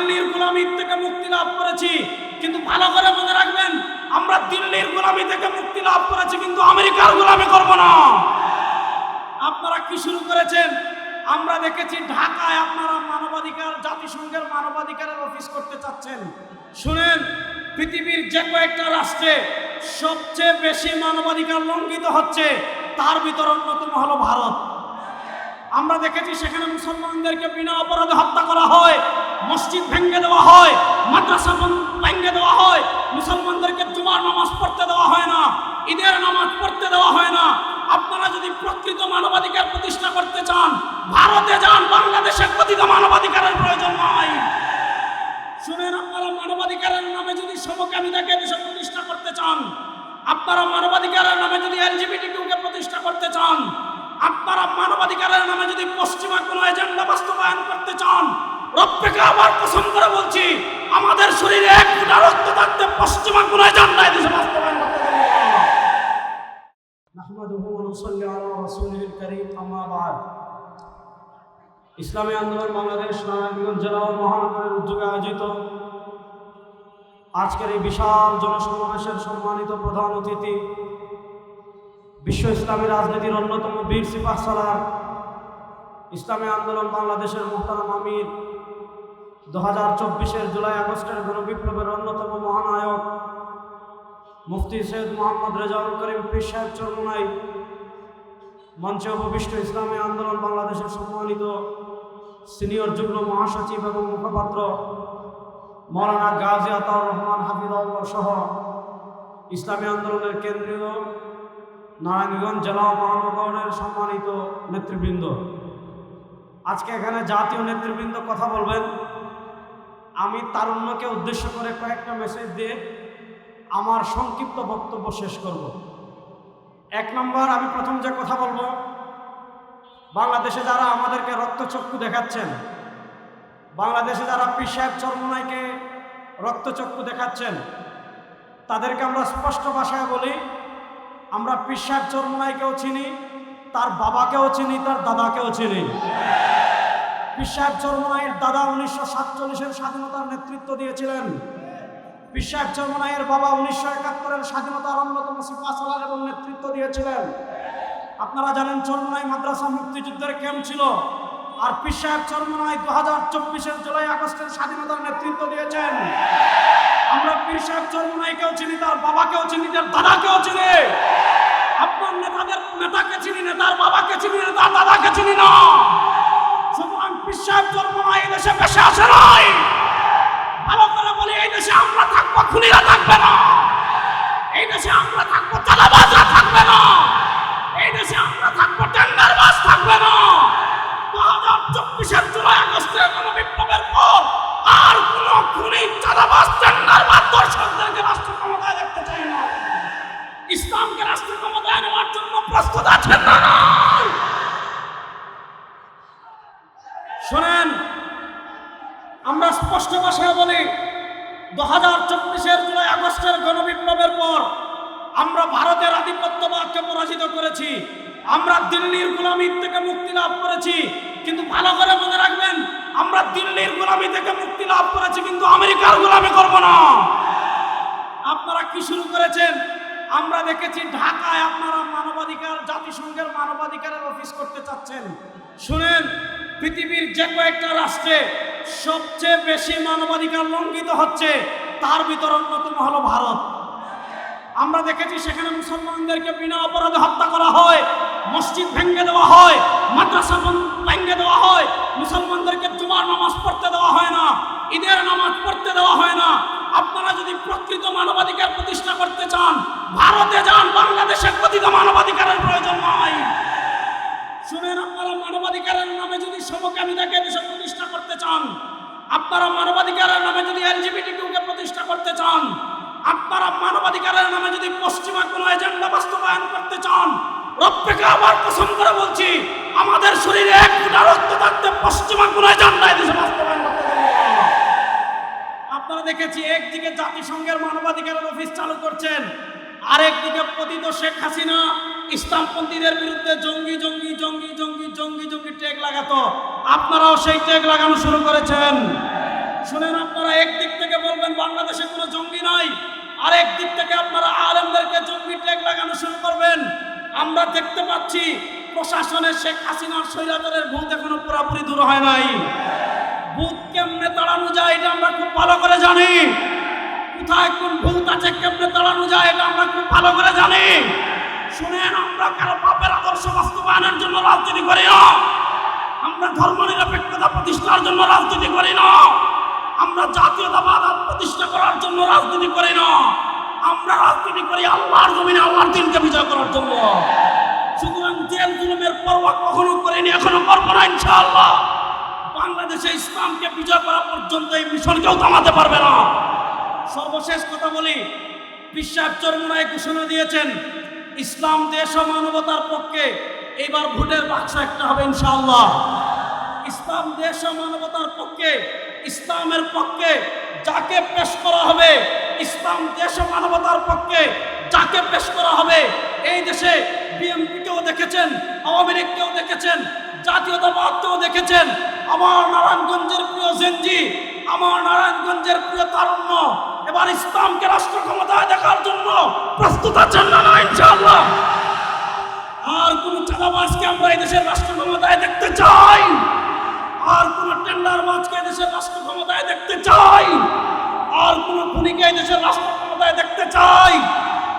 দিল্লির গোলামি থেকে মুক্তি লাভ করেছি, কিন্তু ভালো করে মনে রাখবেন, আমরা দিল্লির গোলামি থেকে মুক্তি লাভ করেছি, কিন্তু আমেরিকার গোলামি করব না। আপনারা কি শুরু করেছেন? আমরা দেখেছি ঢাকায় আপনারা মানবাধিকার, জাতিসংঘের মানবাধিকারের অফিস করতে চাচ্ছেন। শুনেন, পৃথিবীর যে কয়েকটা রাষ্ট্রে সবচেয়ে বেশি মানবাধিকার লঙ্ঘিত হচ্ছে, তার ভিতর অন্যতম হলো ভারত। আমরা দেখেছি সেখানে মুসলমানদেরকে বিনা অপরাধে হত্যা করা হয়। মসজিদ ভেঙে দেওয়া হয়, মাদ্রাসা ভেঙে দেওয়া হয়, মুসলমানদেরকে জুমার নামাজ পড়তে দেওয়া হয় না, ঈদের নামাজ পড়তে দেওয়া হয় না। আপনারা যদি প্রকৃত মানবাধিকার প্রতিষ্ঠা করতে চান, ভারতে যান, বাংলাদেশের প্রতিটা মানবাধিকারের ইসলামী আন্দোলন বাংলাদেশ নারায়ণগঞ্জ জেলা ও মহানগরের উদ্যোগে আয়োজিত। আজকের এই বিশাল জনসমাবেশের সম্মানিত প্রধান অতিথি, বিশ্ব ইসলামী রাজনীতির অন্যতম বীর সিপাহ সালার, ইসলামী আন্দোলন বাংলাদেশের মোহতারাম আমির, দু হাজার চব্বিশের জুলাই আগস্টের গণবিপ্লবের অন্যতম মহানায়ক, মুফতি সৈয়দ মোহাম্মদ রেজাউল করিম পিসাহ চরমুনাই মঞ্চে উপবিষ্ট ইসলামী আন্দোলন বাংলাদেশের সম্মানিত সিনিয়র যুগ্ম মহাসচিব এবং মুখপাত্র মৌলানা গাজী আতাউর রহমান হাফিজাউল্লাহ সহ ইসলামী আন্দোলনের কেন্দ্রীয় নারায়ণগঞ্জ জেলা মহানগরের সম্মানিত নেতৃবৃন্দ। আজকে এখানে জাতীয় নেতৃবৃন্দ কথা বলবেন। আমি তারুণ্যকে উদ্দেশ্য করে কয়েকটা মেসেজ দিয়ে আমার সংক্ষিপ্ত বক্তব্য শেষ করব। এক নম্বর, আমি প্রথম যে কথা বলব, বাংলাদেশে যারা আমাদেরকে রক্তচক্ষু দেখাচ্ছেন, বাংলাদেশে যারা পীর সাহেব চরমনাইকে রক্তচক্ষু দেখাচ্ছেন, তাদেরকে আমরা স্পষ্ট ভাষায় বলি, আমরা পীর সাহেব চরমনাইকেও চিনি, তার বাবাকেও চিনি, তার দাদাকেও চিনি। পীর সাহেব চরমনাইয়ের দাদা উনিশশো সাতচল্লিশের স্বাধীনতার নেতৃত্ব দিয়েছিলেন। পীর চরমনাইয়ের বাবা উনিশশো একাত্তরের স্বাধীনতার অন্যতম সিপাহসালার এবং নেতৃত্ব দিয়েছিলেন। আপনারা জানেন চরমনাই মাদ্রাসা মুক্তিযুদ্ধের ক্যাম্প ছিল, আর সাহেব চরমনাই দু হাজার চব্বিশের জুলাই আগস্টের স্বাধীনতার নেতৃত্ব দিয়েছেন। আমরা সাহেব চরমনাইকেও চিনি, তার বাবাকেও চিনি, তার দাদাকেও চিনি। আপনার নেতাদের নেতাকে চিনি না, তার বাবাকে চিনি না, তার দাদাকে চিনি না। সুতরাং চরমনাই এই দেশে বেশি আসে নাই। ভালো করে বলি, এই দেশে আমরা থাকব, খুনিরা থাকবে না। এই দেশে আমরা থাকব না এই দেশে আমরা থাকব টেন্ডারবাজ থাকবে না। দু হাজার চব্বিশের জুলাই আগস্টের কোন বিপ্লবের পর আর কোন খুনি চালাবাজ টেন্ডারবাজ দর্শকদেরকে রাষ্ট্র ক্ষমতায় দেখতে চাই না। ইসলামকে রাষ্ট্র ক্ষমতায় নেওয়ার জন্য প্রস্তুত আছেন না শোনেন, আমরা স্পষ্ট ভাষায় বলি, দু হাজার চব্বিশের জুলাই আগস্টের গণবিপ্লবের পর আমরা ভারতের আধিপত্যবাদকে পরাজিত করেছি। আমরা দিল্লির গোলামি থেকে মুক্তি লাভ করেছি, কিন্তু ভালো করে মনে রাখবেন, আমরা দিল্লির গোলামি থেকে মুক্তি লাভ করেছি, কিন্তু আমেরিকার গোলামি করব না। আপনারা কি শুরু করেছেন? আমরা দেখেছি ঢাকায় আপনারা মানবাধিকার, জাতিসংঘের মানবাধিকারের অফিস করতে চাচ্ছেন। শুনেন, পৃথিবীর যে কয়েকটা রাষ্ট্রে সবচেয়ে বেশি মানবাধিকার লঙ্ঘিত হচ্ছে, তার ভিতর অন্যতম হলো ভারত। আমরা দেখেছি সেখানে মুসলমানদেরকে বিনা অপরাধে হত্যা করা হয়, মসজিদ ভেঙে দেওয়া হয়, মাদ্রাসা ভেঙে দেওয়া হয়, মুসলমানদেরকে জুমার নামাজ পড়তে দেওয়া হয় না, ঈদের নামাজ পড়তে দেওয়া হয় না। আপনারা যদি প্রকৃত মানবাধিকার প্রতিষ্ঠা করতে চান, ভারতে যান বাংলাদেশের প্রতিটা মানবাধিকারের প্রয়োজন নয় শুনেন আপনারা, মানবাধিকারের নামে যদি সমকামিতাকে দেশে প্রতিষ্ঠা করতে চান, আপনারা মানবাধিকারের নামে যদি এলজিবিটি প্রতিষ্ঠা করতে চান আপনারা মানবাধিকারের নামে যদি পশ্চিমা কোনো এজেন্ডা বাস্তবায়ন করতে চান, রব্বেকে আবার পছন্দ করে বলছি, আমাদের শরীরে এক ফুটা রক্ত থাকতে পশ্চিমা কোনো এজেন্ডা দেশে বাস্তবায়ন করতে আপনারা দেখেছি, একদিকে জাতিসংঘের মানবাধিকারের অফিস চালু করছেন, আরেকদিকে পতিত শেখ হাসিনা ইসলামপন্থীদের বিরুদ্ধে জঙ্গি জঙ্গি জঙ্গি জঙ্গি জঙ্গি জঙ্গি ট্যাগ লাগাতো। আপনারাও সেই ট্যাগ লাগানো শুরু করেছেন। শুনেন আপনারা, একদিক থেকে বলবেন, বাংলাদেশে কোনো জঙ্গি নাই আর দিক থেকে আপনারা আলেমদেরকে জঙ্গি ট্যাগ লাগানো শুরু করবেন। আমরা দেখতে পাচ্ছি প্রশাসনের শেখ হাসিনার স্বৈরাচারের ভূত এখনও পুরোপুরি দূর হয় নাই। ভূত কেমনে তাড়ানো যায় এটা আমরা খুব ভালো করে জানি। কোথায় কোন ভূত আছে, কেমনে তাড়ানো যায় এটা আমরা খুব ভালো করে জানি। শুনেন, আমরা কারও পাপের আদর্শ বাস্তবায়নের জন্য রাজনীতি করি না। আমরা ধর্ম নিরপেক্ষতা প্রতিষ্ঠার জন্য রাজনীতি করি না। আমরা জাতীয়তাবাদ প্রতিষ্ঠা করার জন্য রাজনীতি করি না। আমরা রাজনীতি করি আল্লাহর জমিনে, আল্লাহর দিনকে বিজয় করার জন্য। সুতরাং জেল জুলুমের পরোয়া কখনো করিনি, এখনও করব না ইনশাআল্লাহ। বাংলাদেশে ইসলামকে বিজয় করা পর্যন্ত এই মিশন কেউ থামাতে পারবে না। সর্বশেষ কথা বলি বিশ্বাস চরমনায় ঘোষণা দিয়েছেন, ইসলাম, দেশ ও মানবতার পক্ষে এবার ভোটের বাক্স একটা হবে ইনশাআল্লাহ। ইসলাম দেশ মানবতার পক্ষে, ইসলামের পক্ষে যাকে পেশ করা হবে, ইসলাম দেশ মানবতার পক্ষে যাকে পেশ করা হবে, এই দেশে বিএনপিকেও দেখেছেন, আওয়ামী লীগকেও দেখেছেন জাতীয়তাবাদকেও দেখেছেন। আমার নারায়ণগঞ্জের প্রিয় জেনজি, আমার নারায়ণগঞ্জের প্রিয় তারুণ্য, এবার ইসলামকে রাষ্ট্র ক্ষমতায় দেখার জন্য প্রস্তুত আছেন না না, ইনশাআল্লাহ? আর কোন চাঁদাবাজকে আর কোন টেন্ডার মাছকে দেশের রাষ্ট্র ক্ষমতায় দেখতে চাই। আর কোন খুনিকে দেশের রাষ্ট্র ক্ষমতায় দেখতে চাই।